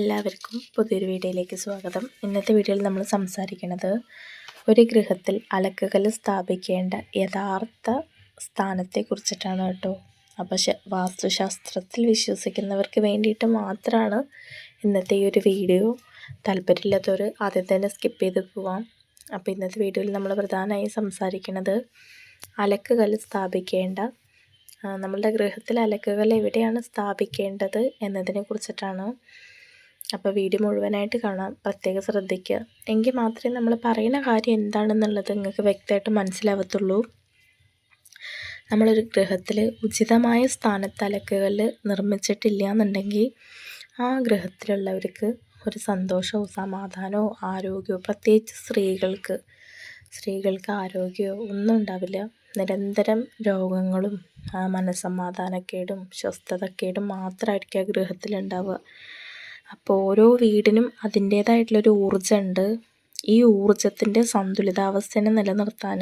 എല്ലാവർക്കും പുതിയൊരു വീഡിയോയിലേക്ക് സ്വാഗതം. ഇന്നത്തെ വീഡിയോയിൽ നമ്മൾ സംസാരിക്കുന്നത് ഒരു ഗൃഹത്തിൽ അലക്കുകല്ല് സ്ഥാപിക്കേണ്ട യഥാർത്ഥ സ്ഥാനത്തെക്കുറിച്ചിട്ടാണ് കേട്ടോ. അപ്പോൾ വാസ്തുശാസ്ത്രത്തിൽ വിശ്വസിക്കുന്നവർക്ക് വേണ്ടിയിട്ട് മാത്രമാണ് ഇന്നത്തെ ഈ ഒരു വീഡിയോ. താല്പര്യമില്ലാത്തവർ ആദ്യം തന്നെ സ്കിപ്പ് ചെയ്ത് പോവാം. അപ്പോൾ ഇന്നത്തെ വീഡിയോയിൽ നമ്മൾ പ്രധാനമായും സംസാരിക്കുന്നത് അലക്കുകല്ല് സ്ഥാപിക്കേണ്ട നമ്മളുടെ ഗൃഹത്തിൽ അലക്കുകല്ല് എവിടെയാണ് സ്ഥാപിക്കേണ്ടത് എന്നതിനെ കുറിച്ചിട്ടാണ്. അപ്പോൾ വീഡിയോ മുഴുവനായിട്ട് കാണാം. പ്രത്യേകം ശ്രദ്ധിക്കുക. എങ്കിൽ മാത്രമേ നമ്മൾ പറയുന്ന കാര്യം എന്താണെന്നുള്ളത് നിങ്ങൾക്ക് വ്യക്തമായിട്ട് മനസ്സിലാവത്തുള്ളൂ. നമ്മളൊരു ഗ്രഹത്തിൽ ഉചിതമായ സ്ഥാനത്ത് നിർമ്മിച്ചിട്ടില്ല എന്നുണ്ടെങ്കിൽ ആ ഗ്രഹത്തിലുള്ളവർക്ക് ഒരു സന്തോഷവും സമാധാനവും ആരോഗ്യവും പ്രത്യേകിച്ച് സ്ത്രീകൾക്ക് സ്ത്രീകൾക്ക് ആരോഗ്യമോ ഒന്നും ഉണ്ടാവില്ല. നിരന്തരം രോഗങ്ങളും മനസ്സമാധാനക്കേടും സ്വസ്ഥതക്കേടും മാത്രമായിരിക്കും ആ ഗൃഹത്തിലുണ്ടാവുക അപ്പോൾ ഓരോ വീടിനും അതിന്റേതായിട്ടുള്ളൊരു ഊർജമുണ്ട്. ഈ ഊർജത്തിന്റെ സന്തുലിതാവസ്ഥനെ നിലനിർത്താൻ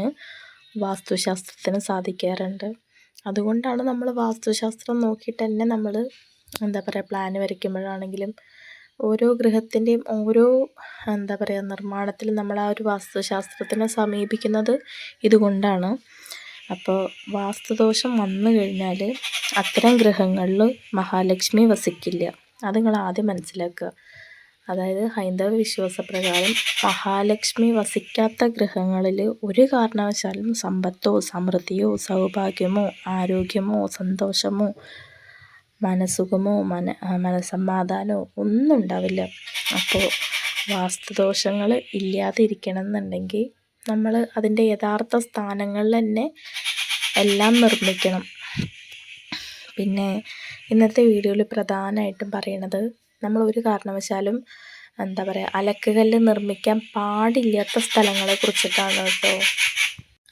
വാസ്തുശാസ്ത്രത്തിന് സാധിക്കാറുണ്ട്. അതുകൊണ്ടാണ് നമ്മൾ വാസ്തുശാസ്ത്രം നോക്കിയിട്ട് തന്നെ നമ്മൾ എന്താ പറയുക പ്ലാൻ വരയ്ക്കുമ്പോഴാണെങ്കിലും ഓരോ ഗൃഹത്തിന്റെയും ഓരോ എന്താ പറയുക നിർമ്മാണത്തിൽ നമ്മൾ ആ ഒരു വാസ്തുശാസ്ത്രത്തിനെ സമീപിക്കുന്നത് ഇതുകൊണ്ടാണ്. അപ്പോൾ വാസ്തുദോഷം വന്നു കഴിഞ്ഞാൽ അത്തരം ഗ്രഹങ്ങളിൽ മഹാലക്ഷ്മി വസിക്കില്ല. അത് നിങ്ങൾ ആദ്യം മനസ്സിലാക്കുക. അതായത് ഹൈന്ദവ വിശ്വാസപ്രകാരം മഹാലക്ഷ്മി വസിക്കാത്ത ഗ്രഹങ്ങളിൽ ഒരു കാരണവശാലും സമ്പത്തോ സമൃദ്ധിയോ സൗഭാഗ്യമോ ആരോഗ്യമോ സന്തോഷമോ മനസുഖമോ മന മനസമാധാനമോ ഒന്നും ഉണ്ടാവില്ല. അപ്പോൾ വാസ്തുദോഷങ്ങൾ ഇല്ലാതെ ഇരിക്കണം എന്നുണ്ടെങ്കിൽ നമ്മൾ അതിന്റെ യഥാർത്ഥ സ്ഥാനങ്ങളിൽ തന്നെ എല്ലാം നിർമ്മിക്കണം. പിന്നെ ഇന്നത്തെ വീഡിയോയിൽ പ്രധാനമായിട്ടും പറയണത് നമ്മൾ ഒരു കാരണവശാലും എന്താ പറയുക അലക്കുകല്ല് നിർമ്മിക്കാൻ പാടില്ലാത്ത സ്ഥലങ്ങളെ കുറിച്ചിട്ടാണ് കേട്ടോ.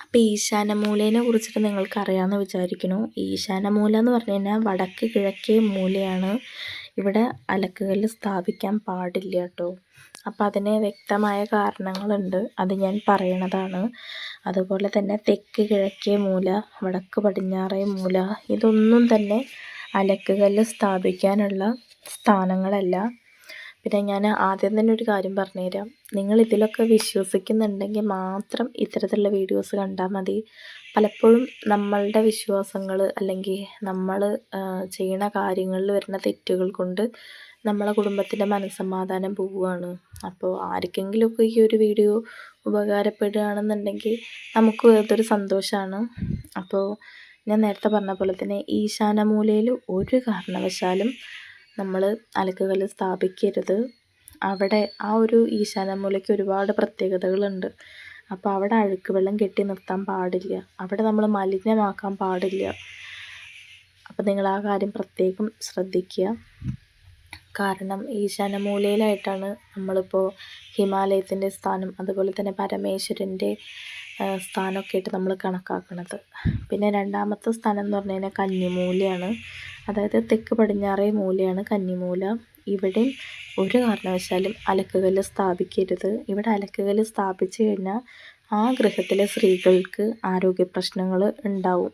അപ്പോൾ ഈശാനമൂലേനെ കുറിച്ചിട്ട് നിങ്ങൾക്ക് അറിയാമെന്ന് വിചാരിക്കുന്നു. ഈശാനമൂല എന്ന് പറഞ്ഞു കഴിഞ്ഞാൽ വടക്ക് കിഴക്കേ മൂലയാണ് ഇവിടെ അലക്കുകല്ല് സ്ഥാപിക്കാൻ പാടില്ല കേട്ടോ. അപ്പം അതിന് വ്യക്തമായ കാരണങ്ങളുണ്ട് അത് ഞാൻ പറയണതാണ്. അതുപോലെ തന്നെ തെക്ക് കിഴക്കേ മൂല വടക്ക് പടിഞ്ഞാറേ മൂല ഇതൊന്നും തന്നെ അലക്കുകല്ല് സ്ഥാപിക്കാനുള്ള സ്ഥാനങ്ങളല്ല. പിന്നെ ഞാൻ ആദ്യം തന്നെ ഒരു കാര്യം പറഞ്ഞുതരാം. നിങ്ങൾ ഇതിലൊക്കെ വിശ്വസിക്കുന്നുണ്ടെങ്കിൽ മാത്രം ഇത്തരത്തിലുള്ള വീഡിയോസ് കണ്ടാൽ മതി. പലപ്പോഴും നമ്മളുടെ വിശ്വാസങ്ങൾ അല്ലെങ്കിൽ നമ്മൾ ചെയ്യുന്ന കാര്യങ്ങളിൽ വരുന്ന തെറ്റുകൾ കൊണ്ട് നമ്മളെ കുടുംബത്തിന്റെ മനസ്സമാധാനം പോവുകയാണ്. അപ്പോൾ ആർക്കെങ്കിലുമൊക്കെ ഈ ഒരു വീഡിയോ ഉപകാരപ്പെടുകയാണെന്നുണ്ടെങ്കിൽ നമുക്ക് അതൊരു സന്തോഷമാണ്. അപ്പോൾ ഞാൻ നേരത്തെ പറഞ്ഞ പോലെ തന്നെ ഈശാനമൂലയിൽ ഒരു കാരണവശാലും നമ്മൾ അലക്കുകല്ല് സ്ഥാപിക്കരുത്. അവിടെ ആ ഒരു ഈശാന മൂലയ്ക്ക് ഒരുപാട് പ്രത്യേകതകളുണ്ട്. അപ്പോൾ അവിടെ അഴുക്ക് വെള്ളം കെട്ടി നിർത്താൻ പാടില്ല. അവിടെ നമ്മൾ മലിനമാക്കാൻ പാടില്ല. അപ്പോൾ നിങ്ങൾ ആ കാര്യം പ്രത്യേകം ശ്രദ്ധിക്കുക. കാരണം ഈശാന ഈശാനമൂലയിലായിട്ടാണ് നമ്മളിപ്പോൾ ഹിമാലയത്തിന്റെ സ്ഥാനം അതുപോലെ തന്നെ പരമേശ്വരന്റെ സ്ഥാനമൊക്കെ ആയിട്ട് നമ്മൾ കണക്കാക്കുന്നത് പിന്നെ രണ്ടാമത്തെ സ്ഥാനം എന്ന് പറഞ്ഞു കഴിഞ്ഞാൽ കന്നിമൂലയാണ്. അതായത് തെക്ക് പടിഞ്ഞാറേ മൂലയാണ് കന്നിമൂല. ഇവിടെ ഒരു കാരണവശാലും അലക്കുകല്ല് സ്ഥാപിക്കരുത്. ഇവിടെ അലക്കുകല്ല് സ്ഥാപിച്ചു കഴിഞ്ഞാൽ ആ ഗൃഹത്തിലെ സ്ത്രീകൾക്ക് ആരോഗ്യ പ്രശ്നങ്ങൾ ഉണ്ടാവും.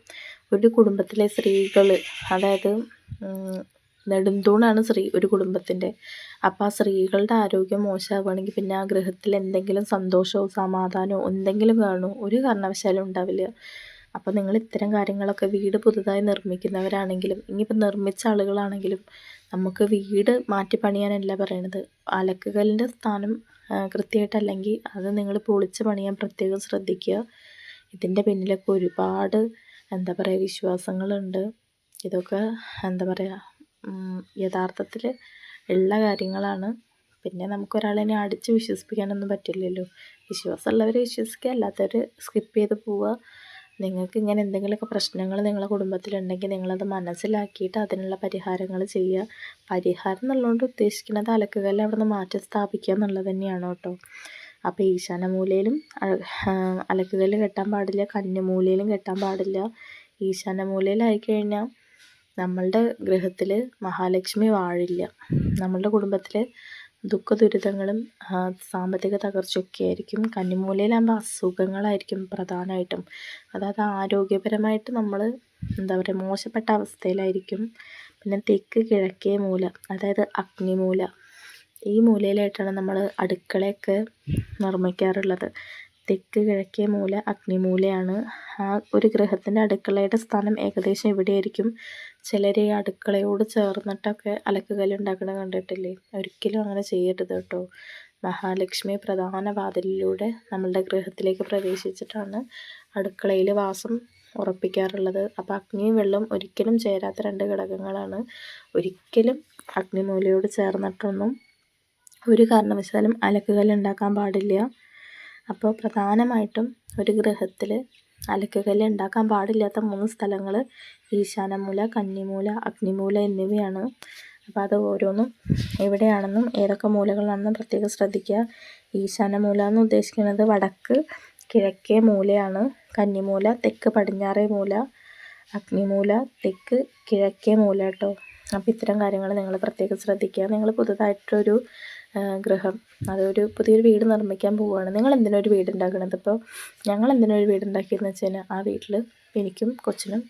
ഒരു കുടുംബത്തിലെ സ്ത്രീകൾ അതായത് നെടുംതൂണാണ് സ്ത്രീ ഒരു കുടുംബത്തിന്റെ. അപ്പോൾ ആ സ്ത്രീകളുടെ ആരോഗ്യം മോശമാവുകയാണെങ്കിൽ പിന്നെ ആ ഗൃഹത്തിൽ എന്തെങ്കിലും സന്തോഷമോ സമാധാനമോ എന്തെങ്കിലും കാണുമോ ഒരു കാരണവശാലും ഉണ്ടാവില്ല. അപ്പോൾ നിങ്ങൾ ഇത്തരം കാര്യങ്ങളൊക്കെ വീട് പുതുതായി നിർമ്മിക്കുന്നവരാണെങ്കിലും ഇനിയിപ്പോൾ നിർമ്മിച്ച ആളുകളാണെങ്കിലും നമുക്ക് വീട് മാറ്റി പണിയാനല്ല പറയണത്. അലക്കുകല്ലിന്റെ സ്ഥാനം കൃത്യമായിട്ടല്ലെങ്കിൽ അത് നിങ്ങൾ പൊളിച്ച് പണിയാൻ പ്രത്യേകം ശ്രദ്ധിക്കുക. ഇതിന്റെ പിന്നിലൊക്കെ ഒരുപാട് എന്താ പറയുക വിശ്വാസങ്ങളുണ്ട്. ഇതൊക്കെ എന്താ പറയുക യഥാർത്ഥത്തിൽ എല്ലാ കാര്യങ്ങളാണ്. പിന്നെ നമുക്ക് ഒരാളെ അടിച്ച് വിശ്വസിപ്പിക്കാനൊന്നും പറ്റില്ലല്ലോ. വിശ്വാസമുള്ളവർ വിശ്വസിക്കുക അല്ലാത്തവർ സ്കിപ്പ് ചെയ്ത് പോവുക. നിങ്ങൾക്ക് ഇങ്ങനെ എന്തെങ്കിലുമൊക്കെ പ്രശ്നങ്ങൾ നിങ്ങളുടെ കുടുംബത്തിലുണ്ടെങ്കിൽ നിങ്ങളത് മനസ്സിലാക്കിയിട്ട് അതിനുള്ള പരിഹാരങ്ങൾ ചെയ്യുക. പരിഹാരം എന്നുള്ളതുകൊണ്ട് ഉദ്ദേശിക്കുന്നത് അലക്കുകല്ല് അവിടെ നിന്ന് മാറ്റി സ്ഥാപിക്കുക എന്നുള്ളത് തന്നെയാണ് കേട്ടോ. അപ്പോൾ ഈശാനമൂലയിലും അലക്കുകല്ല് കെട്ടാൻ പാടില്ല കന്നിമൂലയിലും കെട്ടാൻ പാടില്ല. ഈശാനമൂലയിലായി കഴിഞ്ഞാൽ നമ്മളുടെ ഗൃഹത്തിൽ മഹാലക്ഷ്മി വാഴില്ല. നമ്മളുടെ കുടുംബത്തിൽ ദുഃഖ ദുരിതങ്ങളും സാമ്പത്തിക തകർച്ചയൊക്കെ ആയിരിക്കും കന്നിമൂലയിലാകുമ്പോൾ അസുഖങ്ങളായിരിക്കും പ്രധാനമായിട്ടും. അതായത് ആരോഗ്യപരമായിട്ട് നമ്മൾ എന്താ പറയുക മോശപ്പെട്ട അവസ്ഥയിലായിരിക്കും. പിന്നെ തെക്ക് കിഴക്കേ മൂല അതായത് അഗ്നിമൂല. ഈ മൂലയിലായിട്ടാണ് നമ്മൾ അടുക്കളയൊക്കെ നിർമ്മിക്കാറുള്ളത്. തെക്ക് കിഴക്കേ മൂല അഗ്നിമൂലയാണ്. ആ ഒരു ഗ്രഹത്തിന്റെ അടുക്കളയുടെ സ്ഥാനം ഏകദേശം ഇവിടെയായിരിക്കും. ചിലർ ഈ അടുക്കളയോട് ചേർന്നിട്ടൊക്കെ അലക്കുകല്ല് ഉണ്ടാക്കുന്നത് കണ്ടിട്ടില്ലേ? ഒരിക്കലും അങ്ങനെ ചെയ്യരുത് കേട്ടോ. മഹാലക്ഷ്മി പ്രധാന വാതിലിലൂടെ നമ്മളുടെ ഗൃഹത്തിലേക്ക് പ്രവേശിച്ചിട്ടാണ് അടുക്കളയിൽ വാസം ഉറപ്പിക്കാറുള്ളത്. അപ്പോൾ അഗ്നിയും വെള്ളം ഒരിക്കലും ചേരാത്ത രണ്ട് ഘടകങ്ങളാണ്. ഒരിക്കലും അഗ്നിമൂലയോട് ചേർന്നിട്ടൊന്നും ഒരു കാരണവശാലും അലക്കുകല്ല് ഉണ്ടാക്കാൻ പാടില്ല. അപ്പോൾ പ്രധാനമായിട്ടും ഒരു ഗൃഹത്തിൽ അലക്കുകല്ല് ഉണ്ടാക്കാൻ പാടില്ലാത്ത മൂന്ന് സ്ഥലങ്ങൾ ഈശാനമൂല കന്നിമൂല അഗ്നിമൂല എന്നിവയാണ്. അപ്പോൾ അത് ഓരോന്നും എവിടെയാണെന്നും ഏതൊക്കെ മൂലകളാണെന്നും പ്രത്യേകം ശ്രദ്ധിക്കുക. ഈശാനമൂല എന്ന് ഉദ്ദേശിക്കുന്നത് വടക്ക് കിഴക്കേ മൂലയാണ്. കന്നിമൂല തെക്ക് പടിഞ്ഞാറേ മൂല അഗ്നിമൂല തെക്ക് കിഴക്കേ മൂല കേട്ടോ അപ്പോൾ ഇത്തരം കാര്യങ്ങൾ നിങ്ങൾ പ്രത്യേകം ശ്രദ്ധിക്കുക. നിങ്ങൾ പുതുതായിട്ടൊരു ഗൃഹം അതൊരു പുതിയൊരു വീട് നിർമ്മിക്കാൻ പോവുകയാണ്. നിങ്ങൾ എന്തിനൊരു വീട് ഉണ്ടാക്കണത്? ഇപ്പോൾ ഞങ്ങൾ എന്തിനൊരു വീട് ഉണ്ടാക്കിയെന്ന് വെച്ച് കഴിഞ്ഞാൽ ആ വീട്ടിൽ എനിക്കും കൊച്ചിനും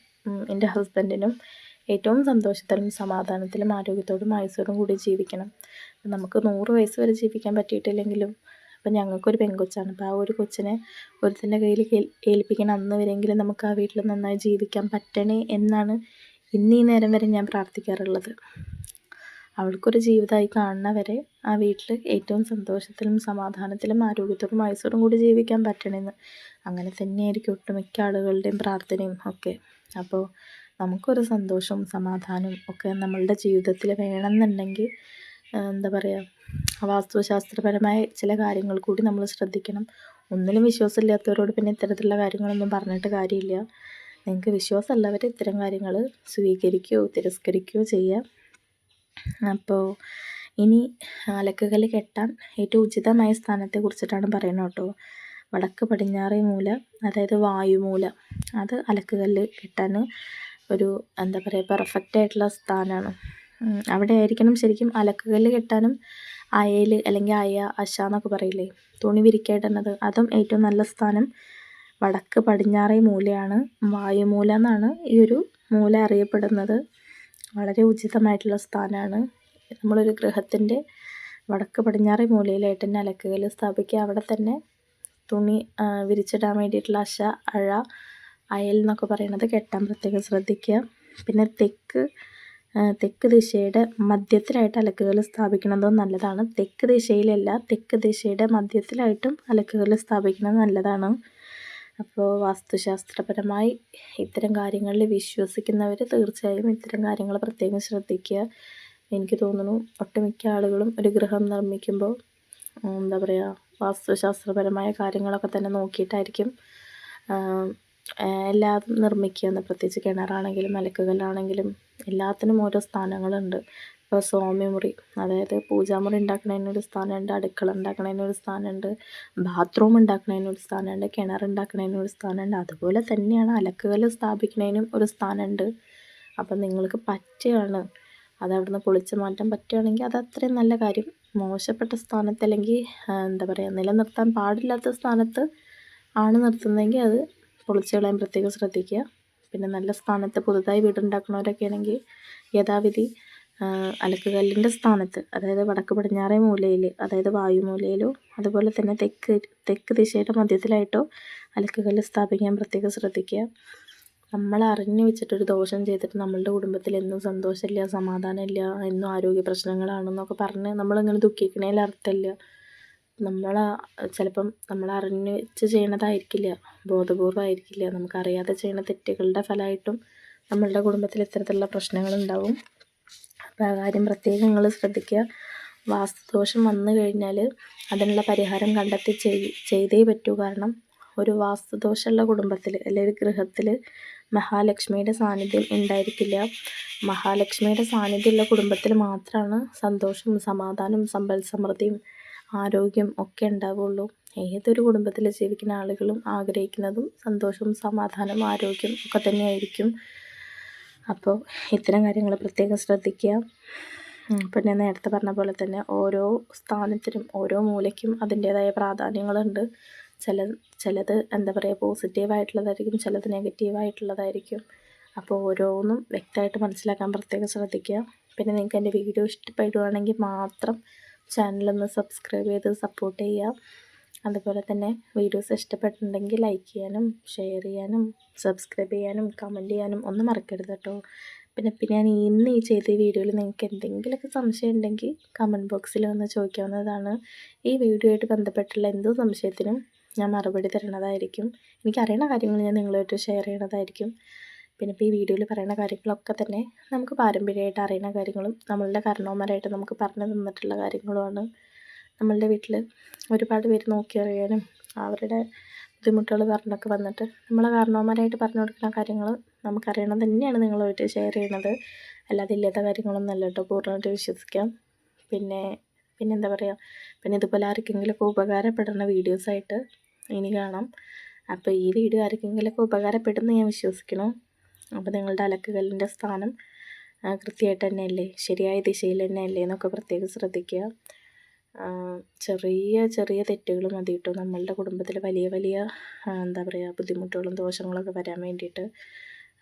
എന്റെ ഹസ്ബൻഡിനും ഏറ്റവും സന്തോഷത്തിലും സമാധാനത്തിലും ആരോഗ്യത്തോടും ആയുസ്സോടും കൂടി ജീവിക്കണം. നമുക്ക് നൂറ് വയസ്സ് വരെ ജീവിക്കാൻ പറ്റിയിട്ടില്ലെങ്കിലും അപ്പം ഞങ്ങൾക്കൊരു പെൺകൊച്ചാണ്. അപ്പോൾ ആ ഒരു കൊച്ചിനെ ഒരുത്തിന്റെ കയ്യിൽ ഏൽപ്പിക്കണം. അന്ന് വരെയെങ്കിലും നമുക്ക് ആ വീട്ടിൽ നന്നായി ജീവിക്കാൻ പറ്റണേ എന്നാണ് ഇന്ന് ഈ നേരം വരെ ഞാൻ പ്രാർത്ഥിക്കാറുള്ളത്. അവൾക്കൊരു ജീവിതമായി കാണുന്നവരെ ആ വീട്ടിൽ ഏറ്റവും സന്തോഷത്തിലും സമാധാനത്തിലും ആരോഗ്യത്തോടും ആയുസ്സോടും കൂടി ജീവിക്കാൻ പറ്റണമെന്ന് അങ്ങനെ തന്നെയായിരിക്കും ഒട്ടുമിക്ക ആളുകളുടെയും പ്രാർത്ഥനയും ഒക്കെ. അപ്പോൾ നമുക്കൊരു സന്തോഷവും സമാധാനവും ഒക്കെ നമ്മളുടെ ജീവിതത്തിൽ വേണമെന്നുണ്ടെങ്കിൽ എന്താ പറയുക വാസ്തുശാസ്ത്രപരമായ ചില കാര്യങ്ങൾ കൂടി നമ്മൾ ശ്രദ്ധിക്കണം. ഒന്നിലും വിശ്വാസമില്ലാത്തവരോട് പിന്നെ ഇത്തരത്തിലുള്ള കാര്യങ്ങളൊന്നും പറഞ്ഞിട്ട് കാര്യമില്ല. നിങ്ങൾക്ക് വിശ്വാസമുള്ളവർ ഇത്തരം കാര്യങ്ങൾ സ്വീകരിക്കുകയോ തിരസ്കരിക്കുകയോ ചെയ്യാം. അപ്പോൾ ഇനി അലക്കുകല്ല് കെട്ടാൻ ഏറ്റവും ഉചിതമായ സ്ഥാനത്തെ കുറിച്ചിട്ടാണ് പറയുന്നത് കേട്ടോ. വടക്ക് പടിഞ്ഞാറേ മൂല അതായത് വായുമൂല. അത് അലക്കുകല്ല് കെട്ടാൻ ഒരു എന്താ പറയുക പെർഫെക്റ്റ് ആയിട്ടുള്ള സ്ഥാനമാണ്. അവിടെ ആയിരിക്കണം ശരിക്കും അലക്കുകല്ല് കെട്ടാനും അയൽ അല്ലെങ്കിൽ അയ അശ എന്നൊക്കെ പറയില്ലേ? തുണി വിരിക്കായിട്ടുള്ളത് അതും ഏറ്റവും നല്ല സ്ഥാനം വടക്ക് പടിഞ്ഞാറേ മൂലയാണ് വായുമൂല എന്നാണ് ഈ ഒരു മൂല അറിയപ്പെടുന്നത്. വളരെ ഉചിതമായിട്ടുള്ള സ്ഥാനമാണ്. നമ്മളൊരു ഗ്രഹത്തിന്റെ വടക്ക് പടിഞ്ഞാറേ മൂലയിലായിട്ട് തന്നെ അലക്കുകല്ല് സ്ഥാപിക്കുക. അവിടെ തന്നെ തുണി വിരിച്ചിടാൻ വേണ്ടിയിട്ടുള്ള അശ അഴ അയൽ എന്നൊക്കെ പറയുന്നത് കെട്ടാൻ പ്രത്യേകം ശ്രദ്ധിക്കുക. പിന്നെ തെക്ക് തെക്ക് ദിശയുടെ മധ്യത്തിലായിട്ട് അലക്കുകൾ സ്ഥാപിക്കുന്നത് നല്ലതാണ്. തെക്ക് ദിശയിലല്ല തെക്ക് ദിശയുടെ മധ്യത്തിലായിട്ടും അലക്കുകൾ സ്ഥാപിക്കുന്നത് നല്ലതാണ്. അപ്പോൾ വാസ്തുശാസ്ത്രപരമായി ഇത്തരം കാര്യങ്ങളിൽ വിശ്വസിക്കുന്നവർ തീർച്ചയായും ഇത്തരം കാര്യങ്ങൾ പ്രത്യേകം ശ്രദ്ധിക്കുക. എനിക്ക് തോന്നുന്നു ഒട്ടുമിക്ക ആളുകളും ഒരു ഗൃഹം നിർമ്മിക്കുമ്പോൾ എന്താ പറയുക വാസ്തുശാസ്ത്രപരമായ കാര്യങ്ങളൊക്കെ തന്നെ നോക്കിയിട്ടായിരിക്കും എല്ലാതും നിർമ്മിക്കുക. പ്രത്യേകിച്ച് കിണറാണെങ്കിലും അലക്കുകല്ലാണെങ്കിലും എല്ലാത്തിനും ഓരോ സ്ഥാനങ്ങളുണ്ട്. ഇപ്പോൾ സ്വാമിമുറി അതായത് പൂജാമുറി ഉണ്ടാക്കുന്നതിനൊരു സ്ഥാനമുണ്ട് അടുക്കള ഉണ്ടാക്കുന്നതിനൊരു സ്ഥാനമുണ്ട് ബാത്റൂം ഉണ്ടാക്കുന്നതിനൊരു സ്ഥാനമുണ്ട് കിണർ ഉണ്ടാക്കുന്നതിനൊരു സ്ഥാനമുണ്ട്. അതുപോലെ തന്നെയാണ് അലക്കുകല്ല് സ്ഥാപിക്കുന്നതിനും ഒരു സ്ഥാനമുണ്ട്. അപ്പം നിങ്ങൾക്ക് പറ്റുകയാണ്. അത് അവിടുന്ന് പൊളിച്ച് മാറ്റാൻ പറ്റുകയാണെങ്കിൽ അത് അത്രയും നല്ല കാര്യം. മോശപ്പെട്ട സ്ഥാനത്ത് അല്ലെങ്കിൽ എന്താ പറയുക നിലനിർത്താൻ പാടില്ലാത്ത സ്ഥാനത്ത് ആണ് നിർത്തുന്നതെങ്കിൽ അത് പൊളിച്ച് കളയാൻ പ്രത്യേകം ശ്രദ്ധിക്കുക. പിന്നെ നല്ല സ്ഥാനത്ത് പുതുതായി വീടുണ്ടാക്കുന്നവരൊക്കെ ആണെങ്കിൽ യഥാവിധി അലക്കുകല്ലിന്റെ സ്ഥാനത്ത് അതായത് വടക്ക് പടിഞ്ഞാറേ മൂലയിൽ അതായത് വായുമൂലയിലോ അതുപോലെ തന്നെ തെക്ക് തെക്ക് ദിശയുടെ മധ്യത്തിലായിട്ടോ അലക്കുകല്ല് സ്ഥാപിക്കാൻ പ്രത്യേകം ശ്രദ്ധിക്കുക. നമ്മൾ അറിഞ്ഞു വെച്ചിട്ടൊരു ദോഷം ചെയ്തിട്ട് നമ്മളുടെ കുടുംബത്തിൽ എന്നും സന്തോഷമില്ല സമാധാനമില്ല എന്നും ആരോഗ്യ പ്രശ്നങ്ങളാണെന്നൊക്കെ പറഞ്ഞ് നമ്മളിങ്ങനെ ദുഃഖിക്കണേൽ അർത്ഥമില്ല. നമ്മൾ ചിലപ്പം നമ്മൾ അറിഞ്ഞ് വെച്ച് ചെയ്യണതായിരിക്കില്ല ബോധപൂർവമായിരിക്കില്ല. നമുക്കറിയാതെ ചെയ്യുന്ന തെറ്റുകളുടെ ഫലമായിട്ടും നമ്മളുടെ കുടുംബത്തിൽ ഇത്തരത്തിലുള്ള പ്രശ്നങ്ങളുണ്ടാവും. അപ്പോൾ ആ കാര്യം പ്രത്യേകം നിങ്ങൾ ശ്രദ്ധിക്കുക. വാസ്തുദോഷം വന്നു കഴിഞ്ഞാൽ അതിനുള്ള പരിഹാരം കണ്ടെത്തി ചെയ്തേ പറ്റൂ. കാരണം ഒരു വാസ്തുദോഷമുള്ള കുടുംബത്തിൽ അല്ലെങ്കിൽ ഗൃഹത്തിൽ മഹാലക്ഷ്മിയുടെ സാന്നിധ്യം ഉണ്ടായിരിക്കില്ല. മഹാലക്ഷ്മിയുടെ സാന്നിധ്യമുള്ള കുടുംബത്തിൽ മാത്രമാണ് സന്തോഷവും സമാധാനവും സമ്പൽ സമൃദ്ധിയും ആരോഗ്യം ഒക്കെ ഉണ്ടാവുള്ളൂ. ഏതൊരു കുടുംബത്തിൽ ജീവിക്കുന്ന ആളുകളും ആഗ്രഹിക്കുന്നതും സന്തോഷവും സമാധാനവും ആരോഗ്യം ഒക്കെ തന്നെയായിരിക്കും. അപ്പോൾ ഇത്തരം കാര്യങ്ങൾ പ്രത്യേകം ശ്രദ്ധിക്കുക. പിന്നെ ഞാൻ നേരത്തെ പറഞ്ഞ പോലെ തന്നെ ഓരോ സ്ഥാനത്തിനും ഓരോ മൂലയ്ക്കും അതിന്റേതായ പ്രാധാന്യങ്ങളുണ്ട്. ചില ചിലത് എന്താ പറയുക പോസിറ്റീവായിട്ടുള്ളതായിരിക്കും ചിലത് നെഗറ്റീവായിട്ടുള്ളതായിരിക്കും അപ്പോൾ ഓരോന്നും വ്യക്തമായിട്ട് മനസ്സിലാക്കാൻ പ്രത്യേകം ശ്രദ്ധിക്കുക. പിന്നെ നിങ്ങൾക്ക് എന്റെ വീഡിയോ ഇഷ്ടപ്പെടുകയാണെങ്കിൽ മാത്രം ചാനലൊന്ന് സബ്സ്ക്രൈബ് ചെയ്ത് സപ്പോർട്ട് ചെയ്യുക. അതുപോലെ തന്നെ വീഡിയോസ് ഇഷ്ടപ്പെട്ടിട്ടുണ്ടെങ്കിൽ ലൈക്ക് ചെയ്യാനും ഷെയർ ചെയ്യാനും സബ്സ്ക്രൈബ് ചെയ്യാനും കമന്റ് ചെയ്യാനും ഒന്നും മറക്കരുത് കേട്ടോ. പിന്നെ പിന്നെ ഞാൻ ഇന്ന് ഈ ചെയ്ത വീഡിയോയിൽ നിങ്ങൾക്ക് എന്തെങ്കിലുമൊക്കെ സംശയം ഉണ്ടെങ്കിൽ കമന്റ് ബോക്സിൽ വന്ന് ചോദിക്കാവുന്നതാണ്. ഈ വീഡിയോ ആയിട്ട് ബന്ധപ്പെട്ടുള്ള എന്ത് സംശയത്തിനും ഞാൻ മറുപടി തരുന്നതായിരിക്കും എനിക്കറിയുന്ന കാര്യങ്ങൾ ഞാൻ നിങ്ങളുമായിട്ട് ഷെയർ ചെയ്യണതായിരിക്കും. പിന്നെ ഇപ്പോൾ ഈ വീഡിയോയിൽ പറയുന്ന കാര്യങ്ങളൊക്കെ തന്നെ നമുക്ക് പാരമ്പര്യമായിട്ട് അറിയുന്ന കാര്യങ്ങളും നമ്മളുടെ കാരണവന്മാരായിട്ട് നമുക്ക് പറഞ്ഞു തന്നിട്ടുള്ള കാര്യങ്ങളുമാണ്. നമ്മളുടെ വീട്ടിൽ ഒരുപാട് പേര് നോക്കി അറിയാനും അവരുടെ ബുദ്ധിമുട്ടുകൾ പറഞ്ഞൊക്കെ വന്നിട്ട് നമ്മളെ കാരണവന്മാരായിട്ട് പറഞ്ഞു കൊടുക്കുന്ന കാര്യങ്ങൾ നമുക്കറിയണം. തന്നെയാണ് നിങ്ങളുമായിട്ട് ഷെയർ ചെയ്യണത് അല്ലാതെ ഇല്ലാത്ത കാര്യങ്ങളൊന്നും അല്ല കേട്ടോ. പൂർണമായിട്ട് വിശ്വസിക്കാം. പിന്നെ പിന്നെന്താ പറയുക പിന്നെ ഇതുപോലെ ആർക്കെങ്കിലുമൊക്കെ ഉപകാരപ്പെടുന്ന വീഡിയോസായിട്ട് ഇനി കാണാം. അപ്പോൾ ഈ വീഡിയോ ആർക്കെങ്കിലുമൊക്കെ ഉപകാരപ്പെടുമെന്ന് ഞാൻ വിശ്വസിക്കണം അപ്പോൾ നിങ്ങളുടെ അലക്കുകല്ലിന്റെ സ്ഥാനം കൃത്യമായിട്ട് തന്നെയല്ലേ? ശരിയായ ദിശയിൽ തന്നെയല്ലേ എന്നൊക്കെ പ്രത്യേകം ശ്രദ്ധിക്കുക. ചെറിയ ചെറിയ തെറ്റുകൾ മതി കേട്ടോ നമ്മളുടെ കുടുംബത്തിൽ വലിയ വലിയ എന്താ പറയുക ബുദ്ധിമുട്ടുകളും ദോഷങ്ങളൊക്കെ വരാൻ വേണ്ടിയിട്ട്.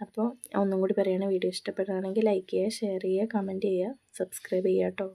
അപ്പോൾ ഒന്നും കൂടി പറയുകയാണ് വീഡിയോ ഇഷ്ടപ്പെടുകയാണെങ്കിൽ ലൈക്ക് ചെയ്യുക ഷെയർ ചെയ്യുക കമന്റ് ചെയ്യുക സബ്സ്ക്രൈബ് ചെയ്യുക കേട്ടോ